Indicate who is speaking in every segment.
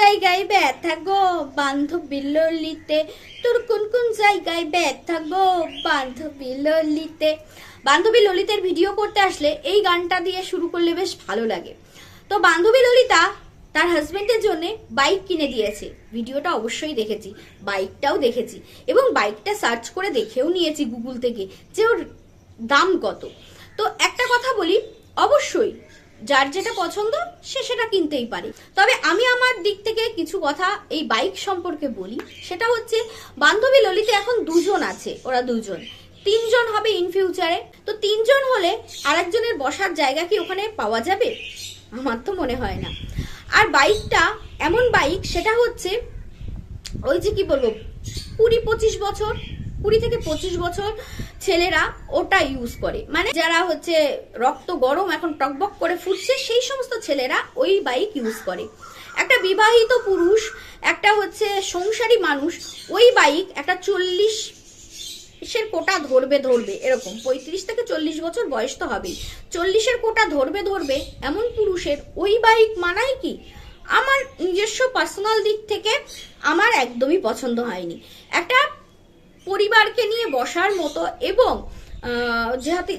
Speaker 1: জায়গায় ব্যথা গো? বান্ধবী ললিতে তোর কোন কোন জায়গায় ব্যথা গো? বান্ধবী ললিতে বান্ধবী ললিতের ভিডিও করতে আসলে এই গানটা দিয়ে শুরু করলে বেশ ভালো লাগে। তো বান্ধবী ললিতা তার হাজবেন্ডের জন্য বাইক কিনে দিয়েছে। ভিডিওটা অবশ্যই দেখেছি বাইকটাও দেখেছি এবং বাইকটা সার্চ করে দেখেও নিয়েছি গুগল থেকে যে ওর দাম কত। তো একটা কথা বলি, অবশ্যই যার যেটা পছন্দ, সে সেটা কিনতেই পারে। তবে আমি আমার দিক থেকে কিছু কথা এই বাইক সম্পর্কে বলি। সেটা হচ্ছে, বান্ধবী ললিতে এখন দুজন আছে, ওরা দুজন। তিনজন হবে ইন ফিউচারে তো তিনজন হলে আরেকজনের বসার জায়গা কি ওখানে পাওয়া যাবে? আমার তো মনে হয় না। আর বাইকটা, এমন বাইক, সেটা হচ্ছে, ওই যে কি বলব, কুড়ি পঁচিশ বছর কুড়ি থেকে পঁচিশ বছর ছেলেরা ওটা ইউজ করে। মানে যারা হচ্ছে রক্ত গরম এখন টকবক করে ফুটছে, সেই সমস্ত ছেলেরা ওই বাইক ইউজ করে। একটা বিবাহিত পুরুষ, একটা হচ্ছে সংসারী মানুষ, ওই বাইক একটা চল্লিশ চল্লিশের কোটা ধরবে ধরবে, এরকম। পঁয়ত্রিশ থেকে চল্লিশ বছর বয়স তো হবেই। চল্লিশের কোটা ধরবে ধরবে, এমন পুরুষের ওই বাইক মানায় কি? আমার নিজস্ব পার্সোনাল দিক থেকে আমার একদমই পছন্দ হয়নি। একটা পরিবারকে নিয়ে বসার মতো এবং যাতে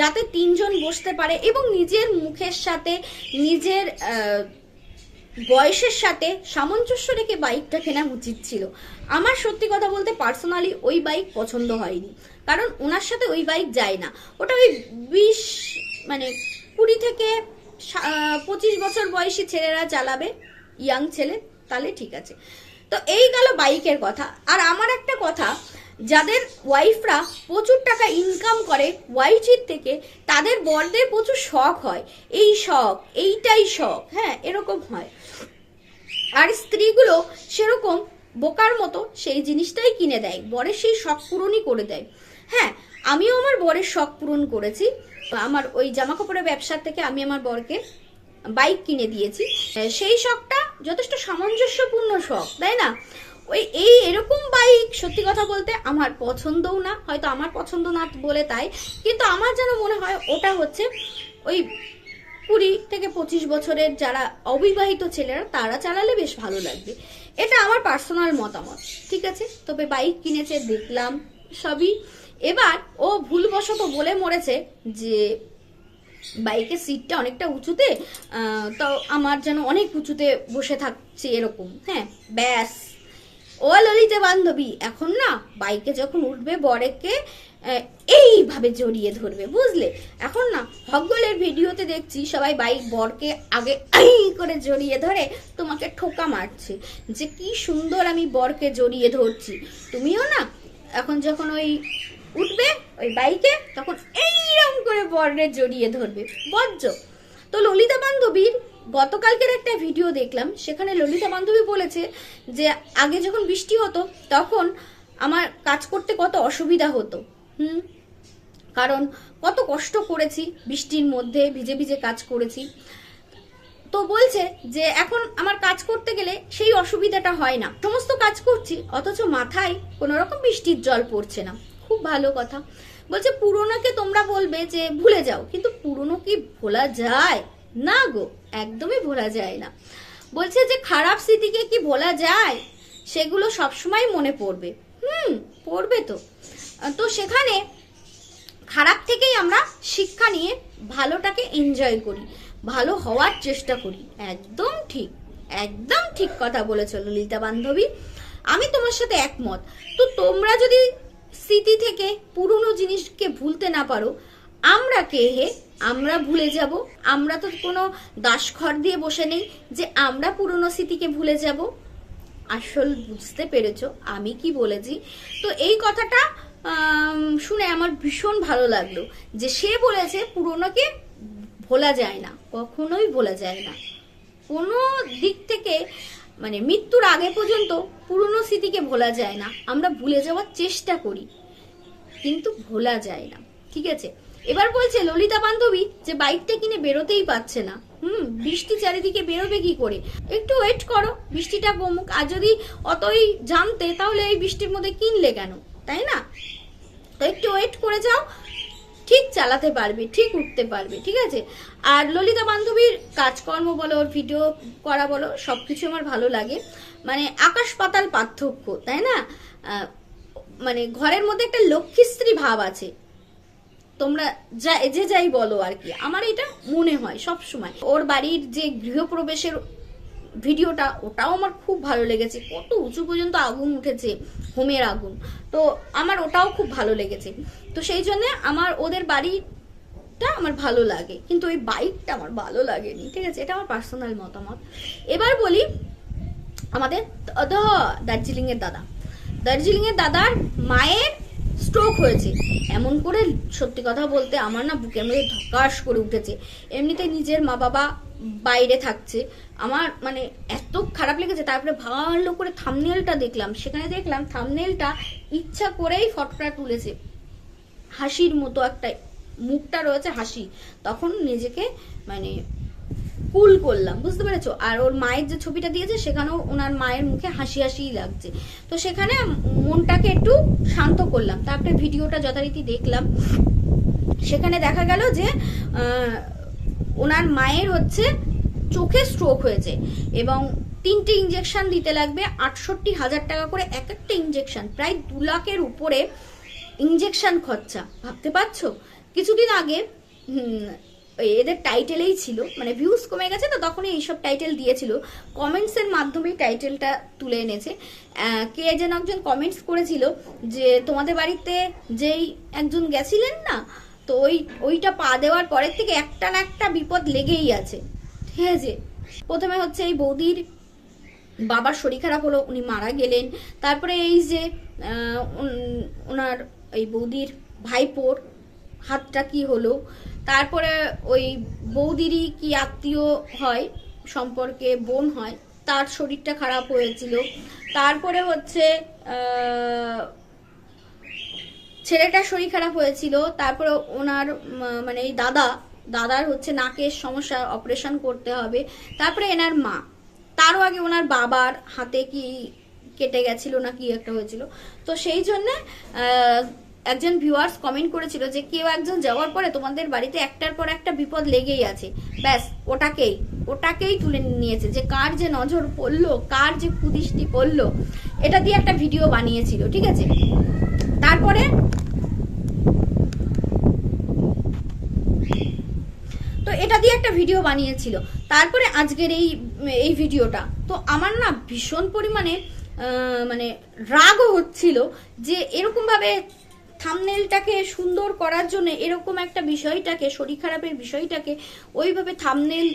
Speaker 1: যাতে তিনজন বসতে পারে এবং নিজের মুখের সাথে, নিজের বয়সের সাথে সামঞ্জস্য রেখে বাইকটা কেনা উচিত ছিল। আমার সত্যি কথা বলতে পার্সোনালি ওই বাইক পছন্দ হয়নি। কারণ ওনার সাথে ওই বাইক যায় না। ওটা ওই বিশ মানে কুড়ি থেকে পঁচিশ বছর বয়সী ছেলেরা চালাবে, ইয়াং ছেলে, তাহলে ঠিক আছে। তো এই গেল বাইকের কথা। আর আমার একটা কথা যাদের ওয়াইফরা প্রচুর টাকা ইনকাম করে ওয়াইজির থেকে, তাদের বরদের প্রচুর শখ হয়। এই শখ, এইটাই শখ হ্যাঁ এরকম হয়। আর স্ত্রীগুলো সেরকম বোকার মতো সেই জিনিসটাই কিনে দেয়, বরের সেই শখ পূরণই করে দেয়। হ্যাঁ আমিও আমার বরের শখ পূরণ করেছি। আমার ওই জামা কাপড়ের ব্যবসার থেকে আমি আমার বরকে বাইক কিনে দিয়েছি। সেই শখটা যথেষ্ট সামঞ্জস্যপূর্ণ শখ, তাই না? ওই, এই এরকম বাইক সত্যি কথা বলতে আমার পছন্দও না, হয়তো আমার পছন্দ না বলে তাই, কিন্তু আমার যেন মনে হয় ওটা হচ্ছে ওই কুড়ি থেকে পঁচিশ বছরের যারা অবিবাহিত ছেলেরা, তারা চালালে বেশ ভালো লাগবে। এটা আমার পার্সোনাল মতামত, ঠিক আছে? তবে বাইক কিনেছে, দেখলাম, সবই। এবার ও ভুলবশত বলে মরেছে যে বাইকের সিটটা অনেকটা উঁচুতে তো আমার যেন অনেক উঁচুতে বসে থাকছে এরকম হ্যাঁ ব্যাস। ও ললিতা বান্ধবী। এখন না, বাইকে যখন উঠবে বরেকে এইভাবে জড়িয়ে ধরবে, বুঝলে? এখন না হগলের ভিডিওতে দেখছি সবাই বাইক বরকে আগে করে জড়িয়ে ধরে, তোমাকে ঠোকা মারছে। যে কি সুন্দর আমি বরকে জড়িয়ে ধরছি। তুমিও না, এখন যখন ওই উঠবে ওই বাইকে, তখন এইরকম করে বরে জড়িয়ে ধরবে। বজ্র। তো ললিতা বান্ধবীর গতকালকের একটা ভিডিও দেখলাম, সেখানে ললিতা বান্ধবী বলেছে যে, আগে যখন বৃষ্টি হতো, তখন আমার কাজ করতে কত অসুবিধা হতো। হুম? কারণ কত কষ্ট করেছি বৃষ্টির মধ্যে, ভিজে ভিজে কাজ করেছি। তো বলছে যে, এখন আমার কাজ করতে গেলে সেই অসুবিধাটা হয় না। সমস্ত কাজ করছি, অথচ মাথায় কোনো রকম বৃষ্টির জল পড়ছে না। খুব ভালো কথা। বলছে, পুরোনোকে তোমরা বলবে যে, ভুলে যাও। কিন্তু পুরোনো কি ভোলা যায়? না গো। একদমই ভোলা যায় না। বলছে যে, খারাপ স্মৃতিকে কি ভোলা যায়? সেগুলো সবসময় মনে পড়বে। হুম, পড়বে তো। তো সেখানে খারাপ থেকেই আমরা শিক্ষা নিয়ে ভালোটাকে এনজয় করি, ভালো হওয়ার চেষ্টা করি। একদম ঠিক একদম ঠিক কথা বলেছ ললিতা বান্ধবী। আমি তোমার সাথে একমত। তো তোমরা যদি স্মৃতি থেকে পুরনো জিনিসকে ভুলতে না পারো আমরা কে হে? আমরা ভুলে যাব। আমরা তো কোনো দাসঘর দিয়ে বসে নেই যে আমরা পুরনো স্মৃতিকে ভুলে যাব। আসল বুঝতে পেরেছ আমি কি বলেছি? তো এই কথাটা শুনে আমার ভীষণ ভালো লাগল যে সে বলেছে পুরনোকে ভোলা যায় না, কখনোই ভোলা যায় না। কোনো দিক থেকে মানে মৃত্যুর আগে পর্যন্ত পুরনো স্মৃতিকে ভোলা যায় না। আমরা ভুলে যাওয়ার চেষ্টা করি, কিন্তু ভোলা যায় না। ঠিক আছে? এবার বলছে ললিতা বান্ধবী যে বাইকটা কিনে বেরোতেই পাচ্ছে না। হুম, বৃষ্টি চারিদিকে বেরোবে কি করে? একটু ওয়েট করো, বৃষ্টিটা কমুক। আর যদি অতই জানতে, তাহলে এই বৃষ্টির মধ্যে কিনলে কেন? তাই না? তো একটু ওয়েট করে যাও, ঠিক চালাতে পারবে, ঠিক উঠতে পারবে, ঠিক আছে? আর ললিতা বান্ধবীর কাজকর্ম বলো, ওর ভিডিও করা বলো সব কিছু আমার ভালো লাগে। মানে আকাশ পাতাল পার্থক্য, তাই না? মানে ঘরের মধ্যে একটা লক্ষ্মীশ্রী ভাব আছে। তোমরা যা, যে যাই বলো আর কি। আমার এটা মনে হয় সব সময় ওর বাড়ির যে গৃহপ্রবেশের ভিডিওটা, ওটাও আমার খুব ভালো লেগেছে। কত উঁচু পর্যন্ত আগুন উঠেছে হোমের আগুন। তো আমার ওটাও খুব ভালো লেগেছে। তো সেই জন্য আমার ওদের বাড়িটা আমার ভালো লাগে। কিন্তু ওই বাইকটা আমার ভালো লাগেনি, ঠিক আছে? এটা আমার পার্সোনাল মতামত। এবার বলি আমাদের দার্জিলিং এর দাদা। দার্জিলিং এর দাদার মায়ের স্ট্রোক হয়েছে। এমন করে সত্যি কথা বলতে আমার না বুকের মধ্যে ধকাস করে উঠেছে। এমনিতে নিজের মা বাবা বাইরে থাকছে। আমার মানে এত খারাপ লেগেছে, তারপরে ভালো করে থামনেলটা দেখলাম। সেখানে দেখলাম থামনেলটা ইচ্ছা করেই ফটোটা তুলেছে। হাসির মতো একটা মুখটা রয়েছে হাসি। তখন নিজেকে মানে কুল করলাম, বুঝতে পেরেছ? আর ওর মায়ের যে ছবিটা দিয়েছে, সেখানেও ওনার মায়ের মুখে হাসি হাসিই লাগছে। তো সেখানে মনটাকে একটু শান্ত করলাম। তারপরে ভিডিওটা যথারীতি দেখলাম। সেখানে দেখা গেল যে ওনার মায়ের হচ্ছে চোখে স্ট্রোক হয়েছে এবং তিনটে ইঞ্জেকশন দিতে লাগবে, আটষট্টি হাজার টাকা করে এক একটা ইঞ্জেকশন প্রায় দু লাখের উপরে ইঞ্জেকশন খরচা। ভাবতে পারছ? কিছুদিন আগে এদের টাইটেলেই ছিল মানে ভিউজ কমে গেছে তো তখনই এইসব টাইটেল দিয়েছিল। কমেন্টসের মাধ্যমেই টাইটেলটা তুলে এনেছে। কে যেন একজন কমেন্টস করেছিল যে, তোমাদের বাড়িতে যেই একজন গেছিলেন না, তো ওই, ওইটা পা দেওয়ার পরের থেকে একটা না একটা বিপদ লেগেই আছে। ঠিক আছে? প্রথমে হচ্ছে এই বৌদির বাবার শরীর খারাপ হলো, উনি মারা গেলেন। তারপরে এই যে ওনার এই বৌদির ভাইপোর হাতটা কি হলো তারপরে ওই বৌদিরই কি আত্মীয় হয়, সম্পর্কে বোন হয়, তার শরীরটা খারাপ হয়েছিল। তারপরে হচ্ছে ছেলেটার শরীর খারাপ হয়েছিল, তারপরে ওনার মানে এই দাদা, দাদার হচ্ছে নাকের সমস্যা, অপারেশন করতে হবে। তারপরে এনার মা, তারও আগে ওনার বাবার হাতে কি কেটে গেছিল না কি একটা হয়েছিল। তো সেই জন্য একজন ভিউয়ার্স কমেন্ট করেছিল যে কেউ একজন যাওয়ার পরে তোমাদের বাড়িতে একটার পর একটা বিপদ লেগেই আছে। ব্যাস, ওটাকেই ওটাকেই তুলে নিয়েছে যে কার যে নজর পড়ল, কার যে কুদৃষ্টি পড়ল। এটা দিয়ে একটা ভিডিও বানিয়েছিল, ঠিক আছে? তারপরে তো এটা দিয়ে একটা ভিডিও বানিয়েছিল। তারপরে আজকের এই এই ভিডিওটা তো আমার না ভীষণ পরিমাণে মানে রাগও হচ্ছিল যে এরকম ভাবে থামনেলটাকে সুন্দর করার জন্য এরকম একটা বিষয়টাকে, শরীর খারাপের বিষয়টাকে ওইভাবে থামনেল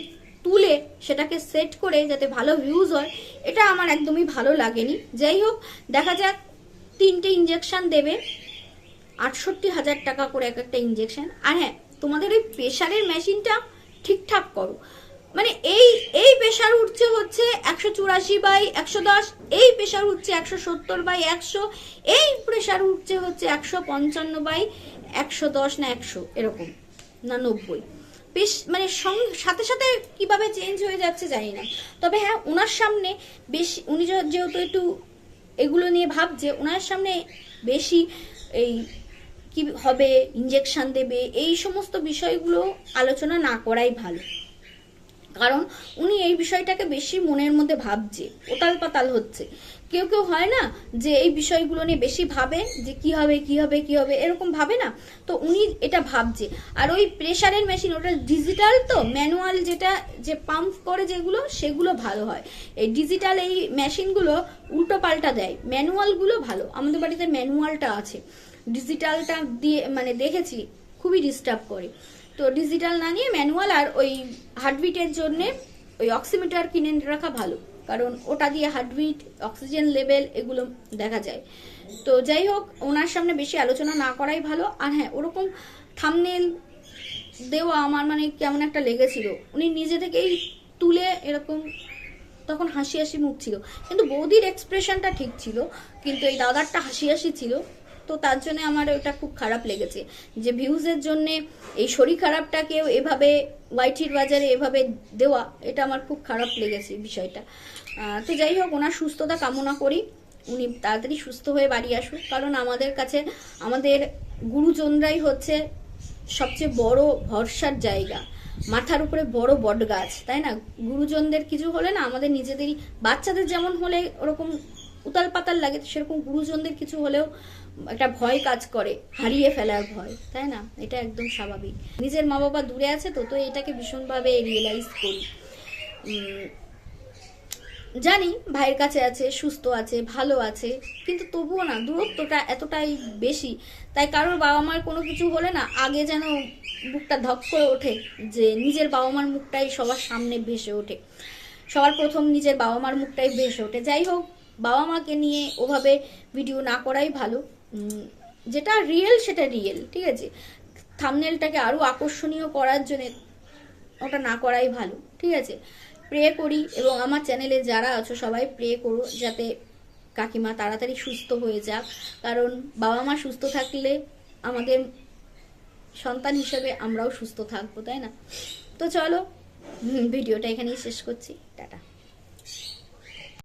Speaker 1: তুলে সেটাকে সেট করে যাতে ভালো ভিউজ হয়, এটা আমার একদমই ভালো লাগেনি। যাই হোক, দেখা যাক, তিনটে ইঞ্জেকশান দেবে, আটষট্টি হাজার টাকা করে এক একটা ইঞ্জেকশান আর হ্যাঁ তোমাদের ওই প্রেশারের মেশিনটা ঠিকঠাক করো। মানে এই এই প্রেশার উঠছে হচ্ছে একশো চুরাশি বাই একশো দশ, এই প্রেশার উঠছে একশো সত্তর বাই একশো, এই প্রেশার উঠছে হচ্ছে একশো পঞ্চান্ন বাই একশো দশ না একশো, এরকম, না নব্বই। বেশ মানে সাথে সাথে কীভাবে চেঞ্জ হয়ে যাচ্ছে জানি না। তবে হ্যাঁ ওনার সামনে বেশি, উনি যেহেতু একটু এগুলো নিয়ে ভাবছে ওনার সামনে বেশি এই কি হবে ইঞ্জেকশন দেবে, এই সমস্ত বিষয়গুলো আলোচনা না করাই ভালো। কারণ উনি এই বিষয়টাকে বেশি মনের মধ্যে ভাবছে ওতাল পাতাল হচ্ছে। কেউ কেউ হয় না যে এই বিষয়গুলো নিয়ে বেশি ভাবে যে কি হবে কি হবে কি হবে, এরকম ভাবে না। তো উনি এটা ভাবছে। আর ওই প্রেশারের মেশিন ওটা ডিজিটাল তো ম্যানুয়াল যেটা, যে পাম্প করে যেগুলো, সেগুলো ভালো হয়। এই ডিজিটাল এই মেশিনগুলো উল্টো পাল্টা দেয়। ম্যানুয়ালগুলো ভালো। আমাদের বাড়িতে ম্যানুয়ালটা আছে। ডিজিটালটা দিয়ে মানে দেখেছি, খুবই ডিস্টার্ব করে। তো ডিজিটাল না নিয়ে ম্যানুয়াল আর ওই হার্টবিটের জন্য ওই অক্সিমিটার কিনে রাখা ভালো। কারণ ওটা দিয়ে হার্টবিট অক্সিজেন লেভেল এগুলো দেখা যায়। তো যাই হোক, ওনার সামনে বেশি আলোচনা না করাই ভালো। আর হ্যাঁ ওরকম থামনেল দেওয়া আমার মানে কেমন একটা লেগেছিল। উনি নিজে থেকেই তুলে এরকম তখন হাসি হাসি মুখ ছিল। কিন্তু বৌদির এক্সপ্রেশনটা ঠিক ছিল, কিন্তু এই দাদারটা হাসি হাসি ছিল। তো তার জন্য আমার ওটা খুব খারাপ লেগেছে। যে ভিউজের জন্য এই শরীর খারাপটাকেও এভাবে ওয়াইটির বাজারে এভাবে দেওয়া, এটা আমার খুব খারাপ লেগেছে বিষয়টা। তো যাই হোক, ওনার সুস্থতা কামনা করি। উনি তাড়াতাড়ি সুস্থ হয়ে বাড়ি আসুক। কারণ আমাদের কাছে, আমাদের গুরুজনরাই হচ্ছে সবচেয়ে বড় ভরসার জায়গা। মাথার উপরে বড় বট গাছ তাই না? গুরুজনদের কিছু হলে না, আমাদের নিজেদেরই, বাচ্চাদের যেমন হলে ওরকম উতাল পাতাল লাগে, সেরকম গুরুজনদের কিছু হলেও একটা ভয় কাজ করে, হারিয়ে ফেলার ভয়, তাই না? এটা একদম স্বাভাবিক। নিজের মা বাবা দূরে আছে তো তো এটাকে ভীষণভাবে রিয়েলাইজ করি। জানি ভাইয়ের কাছে আছে, সুস্থ আছে, ভালো আছে, কিন্তু তবুও না, দূরত্বটা এতটাই বেশি, তাই কারোর বাবা মার কোনো কিছু হলে না, আগে যেন বুকটা ধক করে ওঠে, যে নিজের বাবা মার মুখটাই সবার সামনে ভেসে ওঠে। সবার প্রথম নিজের বাবা মার মুখটাই ভেসে ওঠে। যাই হোক বাবা মাকে নিয়ে ওভাবে ভিডিও না করাই ভালো। যেটা রিয়েল সেটা রিয়েল ঠিক আছে? থামনেলটাকে আরও আকর্ষণীয় করার জন্য ওটা না করাই ভালো, ঠিক আছে? প্রে করি এবং আমার চ্যানেলে যারা আছো, সবাই প্রে করো যাতে কাকিমা তাড়াতাড়ি সুস্থ হয়ে যাক। কারণ বাবা মা সুস্থ থাকলে আমাদের সন্তান হিসেবে আমরাও সুস্থ থাকব, তাই না? তো চলো ভিডিওটা এখানেই শেষ করছি। টাটা।